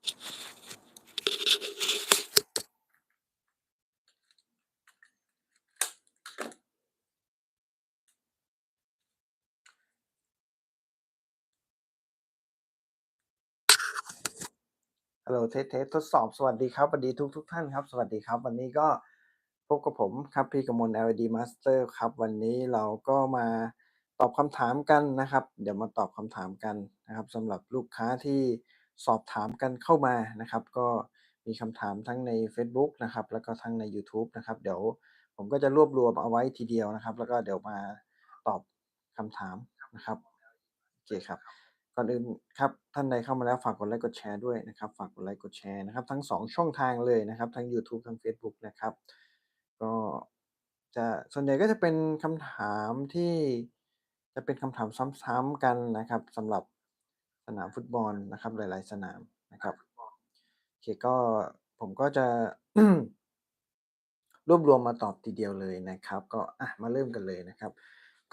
ฮัลโหลเทสเทสทดสอบสวัสดีครับสวัสดีทุกทุกท่านครับ สวัสดีครับ วันนี้ก็พบกับผมครับพี่กมล LED Master ครับ วันนี้เราก็มาตอบคำถามกันนะครับ เดี๋ยวมาตอบคำถามกันนะครับสำหรับลูกค้าที่ สอบถามกันเข้ามานะครับ ก็มีคำถามทั้งใน Facebook นะครับ แล้วก็ทั้งใน YouTube นะครับ เดี๋ยวผมก็จะรวบรวมเอาไว้ทีเดียวนะครับ แล้วก็เดี๋ยวมาตอบคำถามนะครับโอเคครับก่อนอื่นครับท่านใดเข้ามาแล้วฝากกดไลค์กดแชร์ด้วยนะครับ ฝากกดไลค์กดแชร์นะครับ ทั้ง 2 ช่องทางเลยนะครับ ทั้ง YouTube ทั้ง Facebook นะครับ ก็จะส่วนใหญ่ก็จะเป็นคำถามที่จะเป็นคำถามซ้ำๆกันนะครับสำหรับ สนามฟุตบอลนะครับ หลาย ๆ สนามนะครับโอเคก็ผมก็จะรวบรวมมาตอบทีเดียวเลยนะครับ ก็อะมาเริ่มกันเลยนะครับ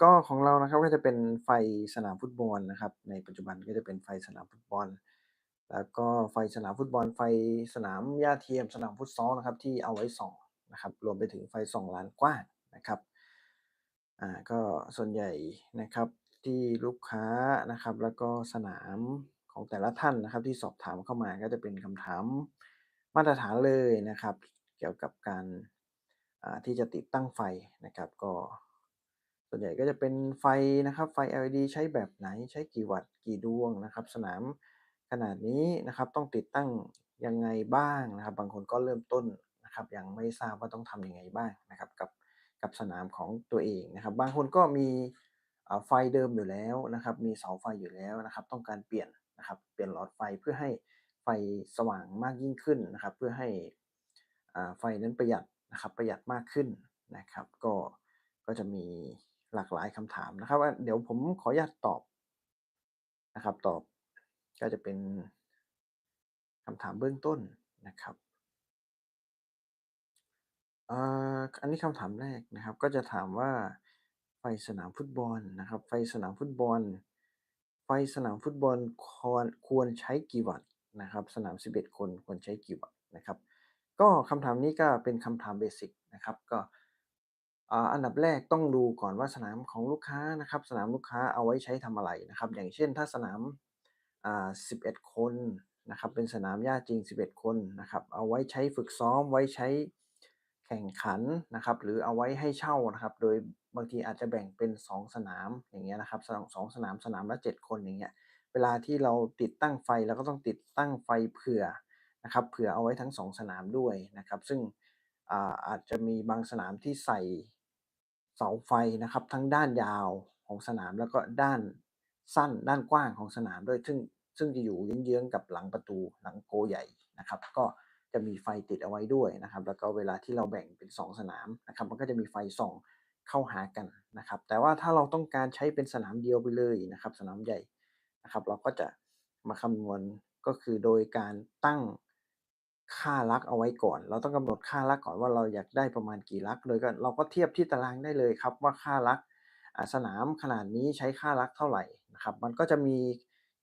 ก็ของเรานะครับก็จะเป็นไฟสนามฟุตบอลนะครับ ในปัจจุบันก็จะเป็นไฟสนามฟุตบอล แล้วก็ไฟสนามฟุตบอล ไฟสนามหญ้าเทียมสนามฟุตซอลนะครับ ที่เอาไว้ส่องนะครับ รวมไปถึงไฟส่องลานกว้างนะครับอ่าก็ส่วนใหญ่นะครับ ที่ลูกค้านะครับ แล้วก็สนามของแต่ละท่านนะครับ ที่สอบถามเข้ามาก็จะเป็นคำถามมาตรฐานเลยนะครับ เกี่ยวกับการที่จะติดตั้งไฟนะครับ ก็ส่วนใหญ่ก็จะเป็นไฟนะครับไฟ LED ใช้แบบไหนใช้กี่วัตต์กี่ดวงนะครับ สนามขนาดนี้นะครับต้องติดตั้งยังไงบ้างนะครับ บางคนก็เริ่มต้นนะครับ ยังไม่ทราบว่าต้องทำยังไงบ้างนะครับ กับกับสนามของตัวเองนะครับ บางคนก็มี ไฟเดิมอยู่แล้วนะครับ มีเสาไฟอยู่แล้วนะครับ ต้องการเปลี่ยนนะครับเปลี่ยนหลอดไฟเพื่อให้ไฟสว่างมากยิ่งขึ้นนะครับ เพื่อให้ไฟนั้นประหยัดนะครับประหยัดมากขึ้นนะครับ ก็ก็จะมีหลากหลายคำถามนะครับว่าเดี๋ยวผมขออนุญาตตอบนะครับ ตอบก็จะเป็นคำถามเบื้องต้นนะครับอ,อันนี้คำถามแรกนะครับ ก็จะถามว่า ฟสนามฟุตบอลนะครับ ไฟสนามฟุตบอล ไฟสนามฟุตบอลควรควรใช้กี่วัตต์นะครับ สนาม 11 คนควรใช้กี่วัตต์นะครับ ก็คำถามนี้ก็เป็นคำถามเบสิกนะครับ ก็อันดับแรกต้องดูก่อนว่าสนามของลูกค้านะครับ สนามลูกค้าเอาไว้ใช้ทำอะไรนะครับ อย่างเช่นถ้าสนามอ่า11 คนนะครับ เป็นสนามหญ้าจริง 11 คนนะครับ เอาไว้ใช้ฝึกซ้อม ไว้ใช้ แข่งขันนะครับหรือเอาไว้ให้เช่านะครับ โดยบางทีอาจจะแบ่งเป็น 2 สนามอย่างเงี้ยนะครับสองสองสนามสนามละ 7 คนอย่างเงี้ยเวลาที่เราติดตั้งไฟเราก็ต้องติดตั้งไฟเผื่อนะครับเผื่อเอาไว้ทั้ง 2 สนามด้วยนะครับ ซึ่งอาอาจจะมีบางสนามที่ใส่เสาไฟนะครับ ทั้งด้านยาวของสนามแล้วก็ด้านสั้นด้านกว้างของสนามด้วยซึ่งซึ่งจะอยู่เยื้องๆกับหลังประตูหลังโกใหญ่นะครับ ก็ จะมีไฟติดเอาไว้ด้วยนะครับ แล้วก็เวลาที่เราแบ่งเป็น 2 สนามนะครับมันก็จะมีไฟส่องเข้าหากันนะครับ แต่ว่าถ้าเราต้องการใช้เป็นสนามเดียวไปเลยนะครับ สนามใหญ่นะครับ เราก็จะมาคำนวณก็คือโดยการตั้งค่าลักเอาไว้ก่อน เราต้องกำหนดค่าลักก่อนว่าเราอยากได้ประมาณกี่ลักโดยก็เราก็เทียบที่ตารางได้เลยครับว่าค่าลักสนามขนาดนี้ใช้ค่าลักเท่าไหร่นะครับ มันก็จะมี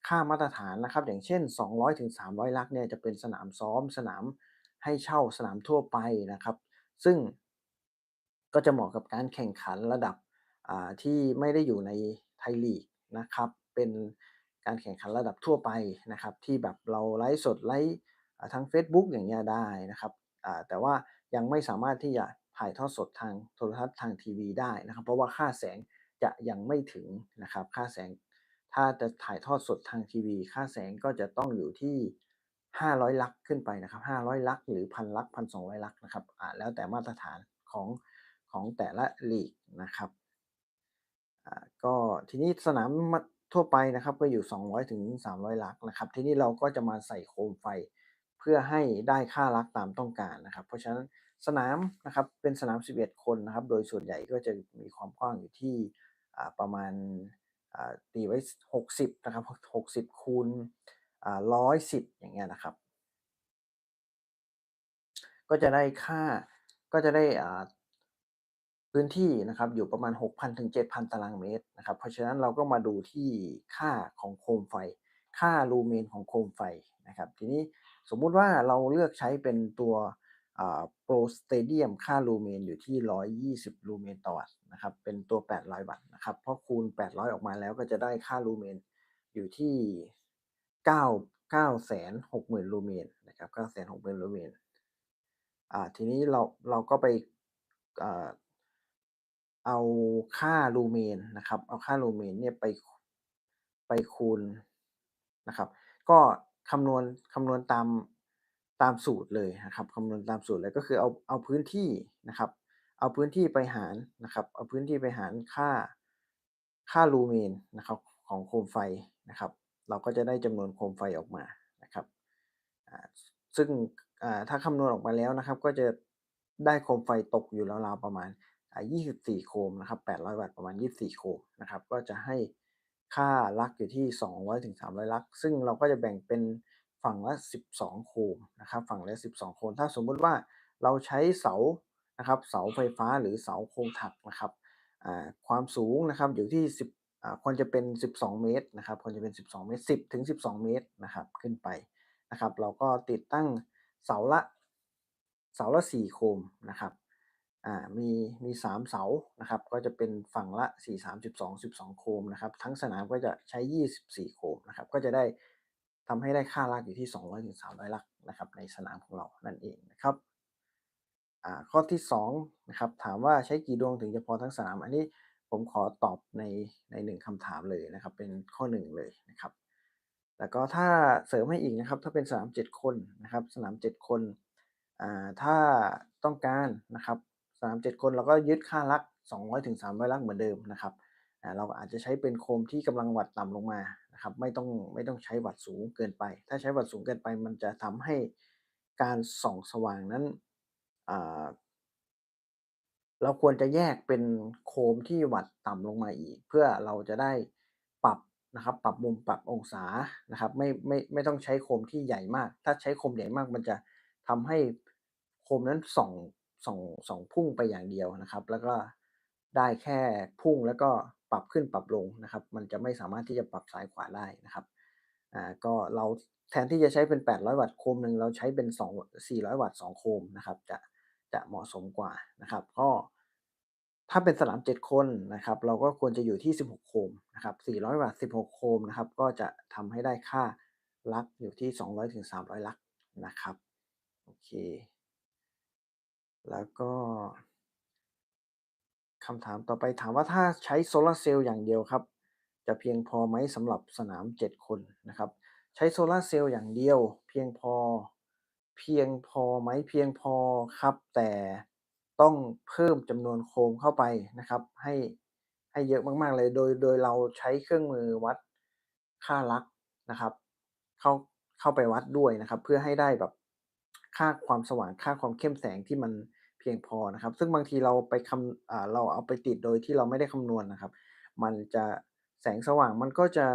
ค่ามาตรฐานนะครับ อย่างเช่น 200ถึง300ลักเนี่ยจะเป็นสนามซ้อมสนามให้เช่าสนามทั่วไปนะครับ ซึ่งก็จะเหมาะกับการแข่งขันระดับที่ไม่ได้อยู่ในไทยลีกนะครับ เป็นการแข่งขันระดับทั่วไปนะครับ ที่แบบเราไลฟ์สดไลฟ์ทางเฟซบุ๊กอย่างเงี้ยได้นะครับแต่ว่ายังไม่สามารถที่จะถ่ายทอดสดทางโทรทัศน์ทางทีวีได้นะครับ เพราะว่าค่าแสงจะยังไม่ถึงนะครับ ค่าแสง ถ้าจะถ่ายทอดสดทางทีวี ค่าแสงก็จะต้องอยู่ที่ 500 ลักขึ้นไปนะครับ 500 ลักหรือ1,000ลัก1,200ลักนะครับแล้วแต่มาตรฐานของของแต่ละลีกนะครับก็ทีนี้สนามทั่วไปนะครับก็อยู่ 200ถึง300 ลักนะครับ ทีนี้เราก็จะมาใส่โคมไฟเพื่อให้ได้ค่าลักตามต้องการนะครับ เพราะฉะนั้นสนามนะครับเป็นสนาม 11 คนนะครับ โดยส่วนใหญ่ก็จะมีความกว้างอยู่ที่ประมาณ ตีไว้ 60 นะครับ 60 คูณอ่า110อย่างเงี้ยนะครับ ก็จะได้ค่าก็จะได้พื้นที่นะครับอยู่ประมาณ 6,000ถึง7,000 ตารางเมตรนะครับ เพราะฉะนั้นเราก็มาดูที่ค่าของโคมไฟ ค่าลูเมนของโคมไฟนะครับ ทีนี้สมมุติว่าเราเลือกใช้เป็นตัว โปรสเตเดียมค่าลูเมนอยู่ที่ 120 ลูเมนต่อวัตต์นะครับ เป็นตัว 800 วัตต์นะครับพอคูณ 800 ออกมาแล้วก็จะได้ค่าลูเมนอยู่ที่ 9 960,000 ลูเมนนะครับ 960,000 ลูเมนอ่าทีนี้เราเราก็ไปเอาค่าลูเมนนะครับ เอาค่าลูเมนเนี่ยไปไปคูณนะครับ ก็คำนวณคำนวณตาม ตามสูตรเลยนะครับคำนวณตามสูตรเลยก็คือเอาเอาพื้นที่นะครับ เอาพื้นที่ไปหารนะครับ เอาพื้นที่ไปหารค่าค่าลูเมนนะครับของโคมไฟนะครับ เราก็จะได้จำนวนโคมไฟออกมานะครับซึ่งถ้าคำนวณออกมาแล้วนะครับ ก็จะได้โคมไฟตกอยู่ราวๆประมาณ 24 โคมนะครับ 800 วัตต์ประมาณ 24 โคมนะครับ ก็จะให้ค่าลักอยู่ที่ 200ถึง300 ลัก ซึ่งเราก็จะแบ่งเป็น ฝั่งละ 12 โคมนะครับฝั่งละ 12 โคม ถ้าสมมุติว่าเราใช้เสานะครับเสาไฟฟ้าหรือเสาโครงถักนะครับความสูงนะครับอยู่ที่ 10ควรจะเป็น 12 เมตรนะครับควรจะเป็น 12 เมตร 10 ถึง 12 เมตรนะครับขึ้นไปนะครับ เราก็ติดตั้งเสาละเสาละ 4 โคมนะครับมีมี 3 เสานะครับก็จะเป็นฝั่งละ 4 3 12 12 โคมนะครับทั้งสนามก็จะใช้ 24 โคมนะครับก็จะได้ ทำให้ได้ค่าลากอยู่ที่ 200ถึง300ลักนะครับในสนามของเรานั่นเองนะครับข้อที่2นะครับถามว่าใช้กี่ดวงถึงจะพอทั้งสนามอันนี้ผมขอตอบในในหนึ่งคำถามเลยนะครับเป็นข้อ 1 เลยนะครับแล้วก็ถ้าเสริมให้อีกนะครับถ้าเป็นสนาม 7 คนนะครับสนาม 7 คนถ้าต้องการนะครับสนามเจ็ดคนเราก็ยึดค่าลัก200ถึง300ลักเหมือนเดิมนะครับเราอาจจะใช้เป็นโคมที่กำลังวัดต่ำลงมา นะครับไม่ต้องไม่ต้องใช้วัดสูงเกินไป ถ้าใช้วัดสูงเกินไป มันจะทำให้การส่องสว่างนั้นเราควรจะแยกเป็นโคมที่วัดต่ำลงมาอีก เพื่อเราจะได้ปรับนะครับปรับมุมปรับองศานะครับไม่ไม่ไม่ต้องใช้โคมที่ใหญ่มาก ถ้าใช้โคมใหญ่มาก มันจะทำให้โคมนั้นส่องส่องส่องพุ่งไปอย่างเดียวนะครับ แล้วก็ได้แค่พุ่งแล้วก็ ปรับขึ้นปรับลงนะครับ มันจะไม่สามารถที่จะปรับซ้ายขวาได้นะครับอ่าก็เราแทนที่จะใช้เป็น 800 วัตต์โคมหนึ่งเราใช้เป็น 2 400 วัตต์2โคมนะครับ จะจะเหมาะสมกว่านะครับ ก็ถ้าเป็นสนาม 7 คนนะครับ เราก็ควรจะอยู่ที่ 16 โคมนะครับ 400 วัตต์ 16 โคมนะครับ ก็จะทำให้ได้ค่าลักอยู่ที่ 200ถึง300 ลักนะครับ โอเค แล้วก็ คำถามต่อไปถามว่าถ้าใช้โซลาร์เซลล์อย่างเดียวครับ จะเพียงพอไหมสำหรับสนาม 7 คนนะครับ ใช้โซลาร์เซลล์อย่างเดียว เพียงพอ เพียงพอไหมเพียงพอครับ แต่ต้องเพิ่มจำนวนโคมเข้าไปนะครับ ให้ให้เยอะมาก ๆ เลยโดยโดยเราใช้เครื่องมือวัดค่าลักนะครับเข้าเข้าไปวัดด้วยนะครับ เพื่อให้ได้แบบค่าความสว่างค่าความเข้มแสงที่มัน พียงพอนะครับ ซึ่งบางทีเราไปคำเราเอาไปติดโดยที่เราไม่ได้คำนวณนะครับ มันจะแสงสว่างมันก็จะ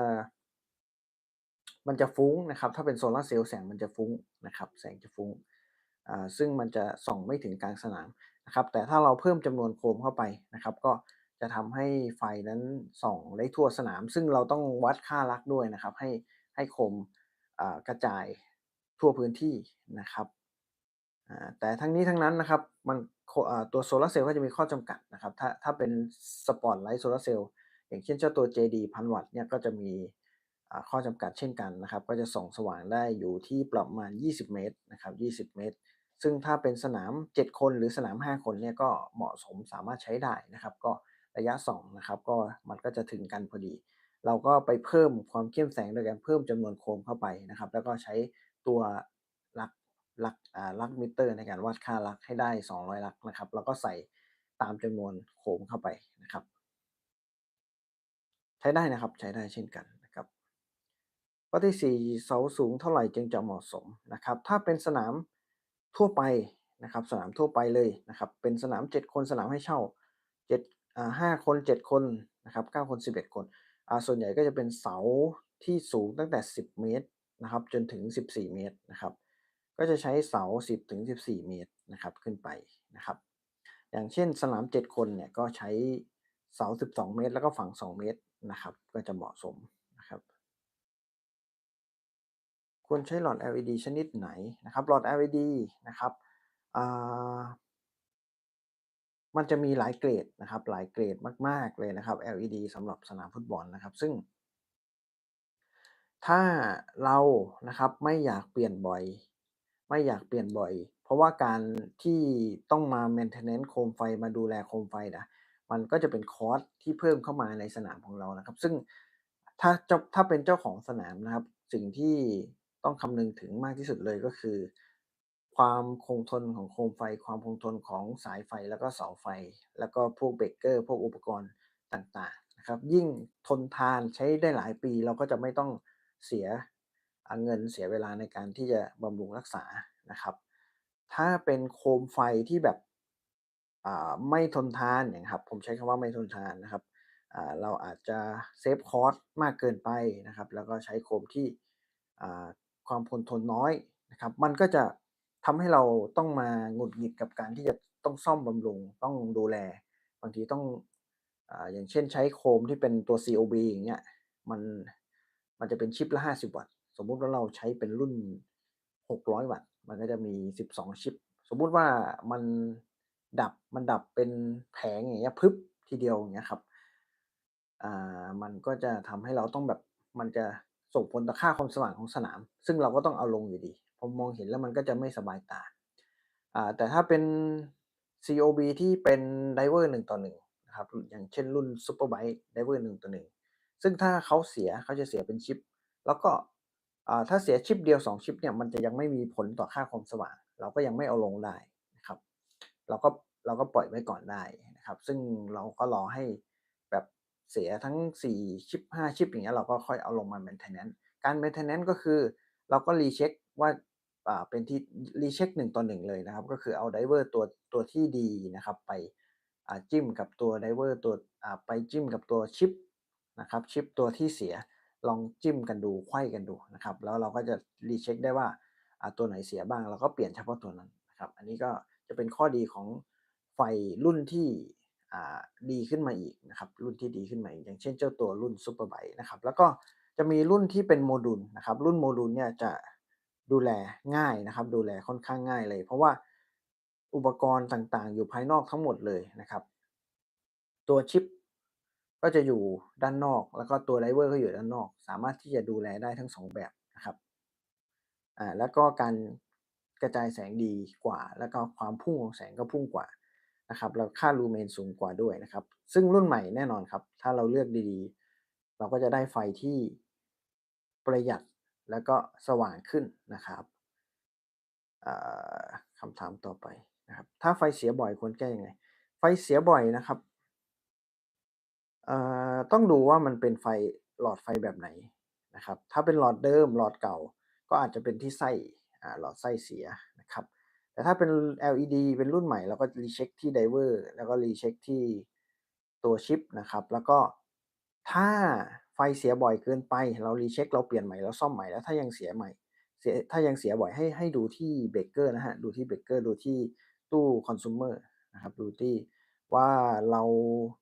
มันจะฟุ้งนะครับ ถ้าเป็นโซลาร์เซลล์แสงมันจะฟุ้งนะครับ แสงจะฟุ้งซึ่งมันจะส่องไม่ถึงกลางสนามนะครับ แต่ถ้าเราเพิ่มจำนวนโคมเข้าไปนะครับ ก็จะทำให้ไฟนั้นส่องได้ทั่วสนาม ซึ่งเราต้องวัดค่าลักด้วยนะครับ ให้ให้โคมกระจายทั่วพื้นที่นะครับ แต่ทั้งนี้ทั้งนั้นนะครับมันตัวโซลาร์เซลล์ก็จะมีข้อจำกัดนะครับ ถ้าถ้าเป็นสปอตไลท์โซลาร์เซลล์อย่างเช่นเจ้าตัว JD พันวัตต์เนี่ยก็จะมีข้อจำกัดเช่นกันนะครับ ก็จะส่องสว่างได้อยู่ที่ประมาณ 20 เมตรนะครับ 20 เมตร ซึ่งถ้าเป็นสนาม 7 คนหรือสนาม 5 คนเนี่ยก็เหมาะสมสามารถใช้ได้นะครับ ก็ระยะส่องนะครับก็มันก็จะถึงกันพอดี เราก็ไปเพิ่มความเข้มแสงโดยการเพิ่มจำนวนโคมเข้าไปนะครับ แล้วก็ใช้ตัวหลัก ลักอ่าลักมิเตอร์ในการวัดค่าลักให้ได้ 200 ลักนะครับ แล้วก็ใส่ตามจำนวนโคมเข้าไปนะครับ ใช้ได้นะครับใช้ได้เช่นกันนะครับข้อที่4เสาสูงเท่าไหร่จึงจะเหมาะสมนะครับ ถ้าเป็นสนามทั่วไปนะครับ สนามทั่วไปเลยนะครับ เป็นสนาม 7 คนสนามให้เช่า7อ่า5คน 7 คนนะครับ9คน 11 คนอ่าส่วนใหญ่ก็จะเป็นเสาที่สูงตั้งแต่ 10 เมตรนะครับ จนถึง 14 เมตรนะครับ ก็จะใช้เสา 10ถึง14 เมตรนะครับขึ้นไปนะครับ อย่างเช่นสนาม 7 คนเนี่ยก็ใช้เสา 12 เมตร แล้วก็ฝั่ง2 เมตรนะครับ ก็จะเหมาะสมนะครับควรใช้หลอด LED ชนิดไหนนะครับ หลอด LED นะครับมันจะมีหลายเกรดนะครับ หลายเกรดมาก ๆเลยนะครับ LED สำหรับสนามฟุตบอลนะครับ ซึ่ง ถ้าเรานะครับไม่อยากเปลี่ยนบ่อย ไม่อยากเปลี่ยนบ่อย เพราะว่าการที่ต้องมา maintenance โคมไฟมาดูแลโคมไฟนะมันก็จะเป็นคอสต์ที่เพิ่มเข้ามาในสนามของเรานะครับ ซึ่งถ้าเจ้าถ้าเป็นเจ้าของสนามนะครับ สิ่งที่ต้องคำนึงถึงมากที่สุดเลยก็คือ ความคงทนของโคมไฟ ความคงทนของสายไฟแล้วก็เสาไฟ แล้วก็พวกเบรกเกอร์พวกอุปกรณ์ต่างๆนะครับ ยิ่งทนทานใช้ได้หลายปีเราก็จะไม่ต้องเสีย เงินเสียเวลาในการที่จะบำรุงรักษานะครับ ถ้าเป็นโคมไฟที่แบบไม่ทนทานอย่างครับ ผมใช้คำว่าไม่ทนทานนะครับเราอาจจะเซฟคอสมากเกินไปนะครับ แล้วก็ใช้โคมที่ความคงทนน้อยนะครับ มันก็จะทำให้เราต้องมาหงุดหงิดกับการที่จะต้องซ่อมบำรุง ต้องดูแล บางทีต้องออย่างเช่นใช้โคมที่เป็นตัว COB อย่างเงี้ย มันมันจะเป็นชิปละ 50 วัตต์ สมมุติว่าเราใช้เป็นรุ่น 600 วัตต์ มันก็จะมี 12 ชิป สมมุติว่ามันดับมันดับเป็นแผงอย่างเงี้ยพึบทีเดียวอย่างเงี้ยครับอ่ามันก็จะทำให้เราต้องแบบมันจะส่งผลต่อค่าความสว่างของสนาม ซึ่งเราก็ต้องเอาลงอยู่ดีผมมองเห็นแล้วมันก็จะไม่สบายตาอ่าแต่ถ้าเป็น COB ที่เป็นไดเวอร์1ต่อ1นะครับอย่างเช่นรุ่น Superbite ไดเวอร์1ต่อ1ซึ่งถ้าเขาเสียเขาจะเสียเป็นชิป แล้วก็ ถ้าเสียชิปเดียว 2 ชิปเนี่ยมันจะยังไม่มีผลต่อค่าความสว่าง เราก็ยังไม่เอาลงได้นะครับเราก็เราก็ปล่อยไว้ก่อนได้นะครับ ซึ่งเราก็รอให้แบบเสียทั้ง 4 ชิป 5 ชิปอย่างเงี้ยเราก็ค่อยเอาลงมา maintenance การ maintenance ก็คือเราก็ recheck ว่าเป็นที่ recheck 1ต่อ1เลยนะครับ ก็คือเอาไดเวอร์ตัวตัวที่ดีนะครับ ไปจิ้มกับตัวไดเวอร์ตัวไปจิ้มกับตัวชิปนะครับชิปตัวที่เสีย ลองจิ้มกันดูไขว้กันดูนะครับ แล้วเราก็จะ recheck ได้ว่าตัวไหนเสียบ้างเราก็เปลี่ยนเฉพาะตัวนั้นนะครับ อันนี้ก็จะเป็นข้อดีของไฟรุ่นที่ดีขึ้นมาอีกนะครับรุ่นที่ดีขึ้นมาอีกอย่างเช่นเจ้าตัวรุ่น Superbite นะครับ แล้วก็จะมีรุ่นที่เป็นโมดูลนะครับ รุ่นโมดูลเนี่ยจะดูแลง่ายนะครับ ดูแลค่อนข้างง่ายเลย เพราะว่าอุปกรณ์ต่างๆ อยู่ภายนอกทั้งหมดเลยนะครับ ตัวชิป ก็จะอยู่ด้านนอก แล้วก็ตัวไดเวอร์ก็อยู่ด้านนอก สามารถที่จะดูแลได้ทั้ง 2 แบบนะครับอ่าแล้วก็การกระจายแสงดีกว่า แล้วก็ความพุ่งของแสงก็พุ่งกว่านะครับแล้วค่าลูเมนสูงกว่าด้วยนะครับ ซึ่งรุ่นใหม่แน่นอนครับ ถ้าเราเลือกดีๆ เราก็จะได้ไฟที่ประหยัดแล้วก็สว่างขึ้นนะครับคำถามต่อไปนะครับ ถ้าไฟเสียบ่อยควรแก้ยังไง?ไฟเสียบ่อยนะครับ ต้องดูว่ามันเป็นไฟหลอดไฟแบบไหนนะครับ ถ้าเป็นหลอดเดิมหลอดเก่า ก็อาจจะเป็นที่ไส้หลอดไส้เสียนะครับ แต่ถ้าเป็น LED เป็นรุ่นใหม่เราก็ recheck ที่ไดเวอร์แล้วก็ recheck ที่ตัวชิปนะครับ แล้วก็ถ้าไฟเสียบ่อยเกินไป เรา recheck เราเปลี่ยนใหม่เราซ่อมใหม่แล้วถ้ายังเสียใหม่เสียถ้ายังเสียบ่อยให้ให้ดูที่เบรกเกอร์นะครับดูที่เบรกเกอร์ดูที่ตู้ consumer นะครับดูที่ ว่าเรา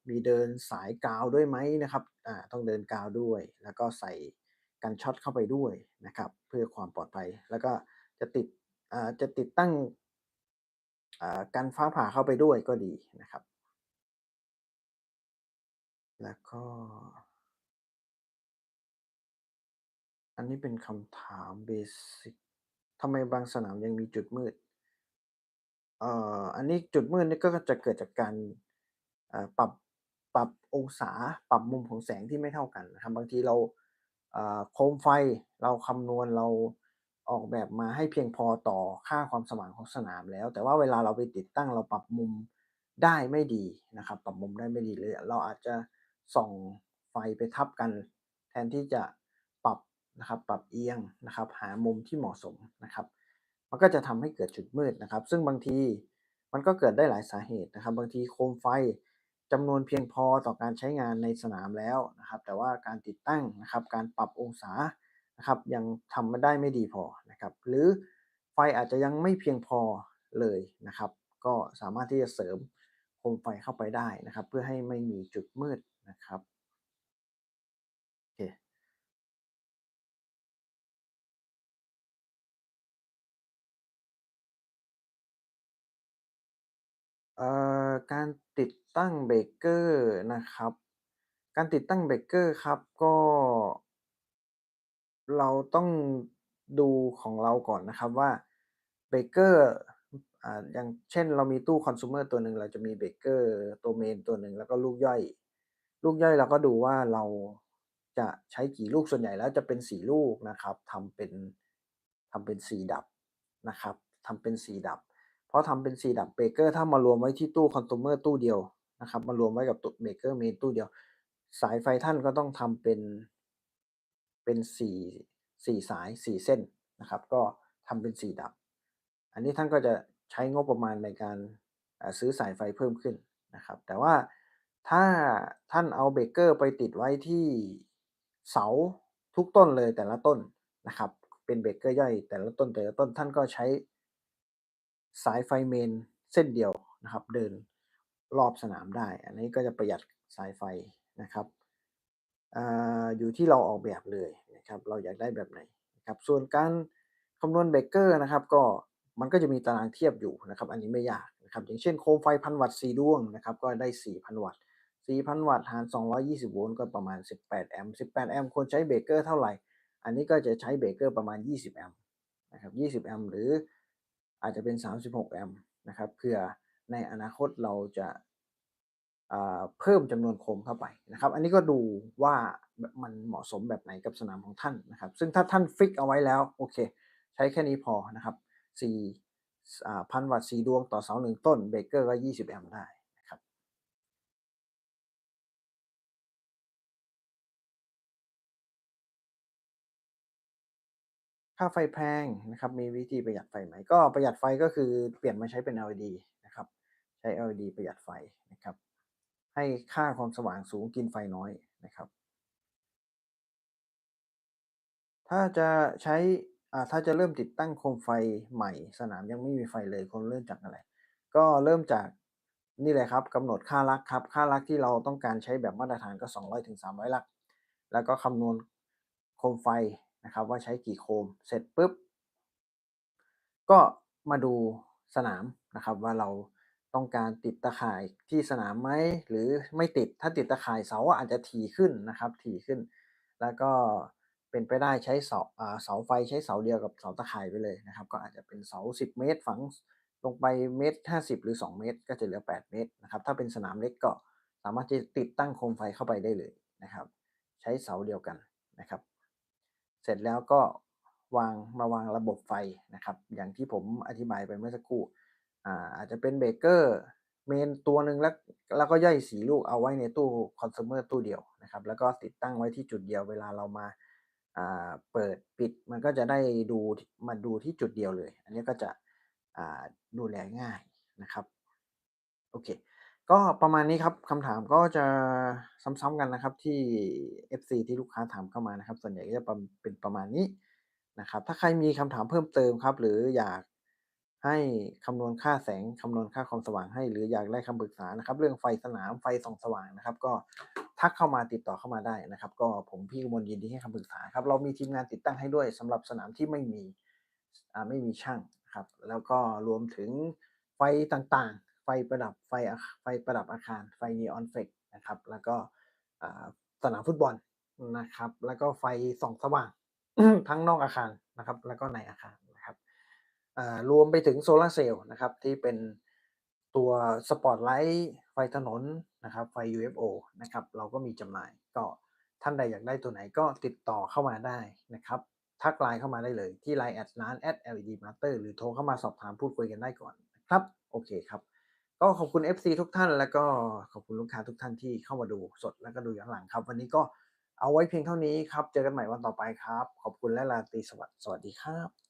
มีเดินสายกาวด้วยไหมนะครับอ่าต้องเดินกาวด้วย แล้วก็ใส่กันช็อตเข้าไปด้วยนะครับ เพื่อความปลอดภัย แล้วก็จะติดอ่าจะติดตั้งอ่ากันฟ้าผ่าเข้าไปด้วยก็ดีนะครับ แล้วก็ อันนี้เป็นคำถามเบสิกทำไมบางสนามยังมีจุดมืด? เอ่ออันนี้จุดมืดนี่ก็จะเกิดจากการอ่าปรับปรับองศาปรับมุมของแสงที่ไม่เท่ากันนะครับบางทีเราอ่าโคมไฟเราคำนวณเราออกแบบมาให้เพียงพอต่อค่าความสว่างของสนามแล้ว แต่ว่าเวลาเราไปติดตั้งเราปรับมุมได้ไม่ดีนะครับ ปรับมุมได้ไม่ดีหรือเราอาจจะส่องไฟไปทับกัน แทนที่จะปรับนะครับปรับเอียงนะครับ หามุมที่เหมาะสมนะครับ มันก็จะทำให้เกิดจุดมืดนะครับ ซึ่งบางทีมันก็เกิดได้หลายสาเหตุนะครับ บางทีโคมไฟจำนวนเพียงพอต่อการใช้งานในสนามแล้วนะครับ แต่ว่าการติดตั้งนะครับ การปรับองศานะครับยังทำได้ไม่ดีพอนะครับ หรือไฟอาจจะยังไม่เพียงพอเลยนะครับ ก็สามารถที่จะเสริมโคมไฟเข้าไปได้นะครับ เพื่อให้ไม่มีจุดมืดนะครับ การติดตั้งเบรกเกอร์นะครับ การติดตั้งเบรกเกอร์ครับก็ เราต้องดูของเราก่อนนะครับว่าเบรกเกอร์อ่าอย่างเช่นเรามีตู้คอน sumer ตัวหนึ่งเราจะมีเบรกเกอร์ตัวเมนตัวหนึ่งแล้วก็ลูกย่อย ลูกย่อยเราก็ดูว่าเราจะใช้กี่ลูกส่วนใหญ่แล้วจะเป็น4ลูกนะครับทำเป็นทำเป็น4ดับนะครับทำเป็น4ดับ เพราะทำเป็น 4 ดับเบรกเกอร์ถ้ามารวมไว้ที่ตู้คอน sumer ตู้เดียวนะครับ มารวมไว้กับตู้เบรกเกอร์เมนตู้เดียว สายไฟท่านก็ต้องทำเป็นเป็นสี่สี่สายสี่เส้นนะครับ ก็ทำเป็นสี่ดับ อันนี้ท่านก็จะใช้งบประมาณในการซื้อสายไฟเพิ่มขึ้นนะครับ แต่ว่าถ้าท่านเอาเบรกเกอร์ไปติดไว้ที่เสาทุกต้นเลยแต่ละต้นนะครับ เป็นเบรกเกอร์ย่อยแต่ละต้นแต่ละต้นท่านก็ใช้ สายไฟเมนเส้นเดียวนะครับ เดินรอบสนามได้ อันนี้ก็จะประหยัดสายไฟนะครับออยู่ที่เราออกแบบเลยนะครับ เราอยากได้แบบไหนนะครับ ส่วนการคำนวณเบรกเกอร์นะครับ ก็มันก็จะมีตารางเทียบอยู่นะครับ อันนี้ไม่ยากนะครับ อย่างเช่นโคมไฟพันวัตต์4ดวงนะครับ ก็ได้4,000วัตต์4,000วัตต์หาร220โวลต์ก็ประมาณ 18 แอมป์18 แอมป์ควรใช้เบรกเกอร์เท่าไหร่ อันนี้ก็จะใช้เบรกเกอร์ประมาณ 20 แอมป์นะครับ 20 แอมป์หรือ อาจจะเป็น 36 แอมป์นะครับเผื่อในอนาคตเราจะเพิ่มจำนวนโคมเข้าไปนะครับ อันนี้ก็ดูว่ามันเหมาะสมแบบไหนกับสนามของท่านนะครับ ซึ่งถ้าท่านฟิกเอาไว้แล้วโอเค ใช้แค่นี้พอนะครับสี่พันวัตต์สี่ดวงต่อเสาหนึ่งต้นเบเกอร์ก็ยี่สิบแอมป์ได้ ค่าไฟแพงนะครับ มีวิธีประหยัดไฟไหม ก็ประหยัดไฟก็คือเปลี่ยนมาใช้เป็น LED นะครับ ใช้ LED ประหยัดไฟนะครับ ให้ค่าความสว่างสูงกินไฟน้อยนะครับ ถ้าจะใช้ถ้าจะเริ่มติดตั้งโคมไฟใหม่ สนามยังไม่มีไฟเลยควรเริ่มจากอะไร ก็เริ่มจากนี่เลยครับกำหนดค่าลักครับ ค่าลักที่เราต้องการใช้แบบมาตรฐานก็ 200-300 ลัก แล้วก็คำนวณโคมไฟ นะครับว่าใช้กี่โคมเสร็จปุ๊บ ก็มาดูสนามนะครับว่าเราต้องการติดตะข่ายที่สนามไหมหรือไม่ติดถ้าติดตะข่ายเสาอาจจะถี่ขึ้นนะครับถี่ขึ้น แล้วก็เป็นไปได้ใช้เสาอ่าเสาไฟใช้เสาเดียวกับเสาตะข่ายไปเลยนะครับ ก็อาจจะเป็นเสา 10 เมตรฝังลงไปเมตร 50 หรือ 2 เมตร ก็จะเหลือ 8 เมตรนะครับถ้าเป็นสนามเล็กก็สามารถจะติดตั้งโคมไฟเข้าไปได้เลยนะครับ ใช้เสาเดียวกันนะครับ เสร็จแล้วก็วางมาวางระบบไฟนะครับ อย่างที่ผมอธิบายไปเมื่อสักครู่อาจจะเป็นเบเกอร์เมนตัวหนึ่งแล้วแล้วก็ย่อยสีลูกเอาไว้ในตู้คอน sumer ตู้เดียวนะครับ แล้วก็ติดตั้งไว้ที่จุดเดียวเวลาเรามาเปิดปิดมันก็จะได้ดูมาดูที่จุดเดียวเลย อันนี้ก็จะดูแลง่ายนะครับ โอเค ก็ประมาณนี้ครับคำถามก็จะซ้ำๆกันนะครับที่ FC ที่ลูกค้าถามเข้ามานะครับ ส่วนใหญ่ก็จะเป็นประมาณนี้นะครับ ถ้าใครมีคำถามเพิ่มเติมครับ หรืออยากให้คำนวณค่าแสงคำนวณค่าความสว่างให้ หรืออยากได้คำปรึกษานะครับ เรื่องไฟสนามไฟส่องสว่างนะครับ ก็ทักเข้ามาติดต่อเข้ามาได้นะครับ ก็ผมพี่กมลยินดีให้คำปรึกษาครับเรามีทีมงานติดตั้งให้ด้วยสำหรับสนามที่ไม่มีไม่มีช่างครับ แล้วก็รวมถึงไฟต่างๆ ไฟประดับไฟไฟประดับอาคารไฟนีออนเฟกนะครับ แล้วก็สนามฟุตบอลนะครับ แล้วก็ไฟส่องสว่างทั้งนอกอาคารนะครับ แล้วก็ในอาคารนะครับรวมไปถึงโซลาร์เซลล์นะครับที่เป็นตัวสปอตไลท์ไฟถนนนะครับไฟ UFO นะครับเราก็มีจำหน่ายก็ท่านใดอยากได้ตัวไหนก็ติดต่อเข้ามาได้นะครับทักไลน์เข้ามาได้เลยที่ Line แอดร้าน LED Master หรือโทรเข้ามาสอบถามพูดคุยกันได้ก่อนนะครับ โอเคครับ ก็ขอบคุณ FC ทุกท่าน แล้วก็ขอบคุณลูกค้าทุกท่านที่เข้ามาดูสดแล้วก็ดูย้อนหลังครับ วันนี้ก็เอาไว้เพียงเท่านี้ครับ เจอกันใหม่วันต่อไปครับ ขอบคุณและลาตรีสวัสดิ์สวัสดีครับ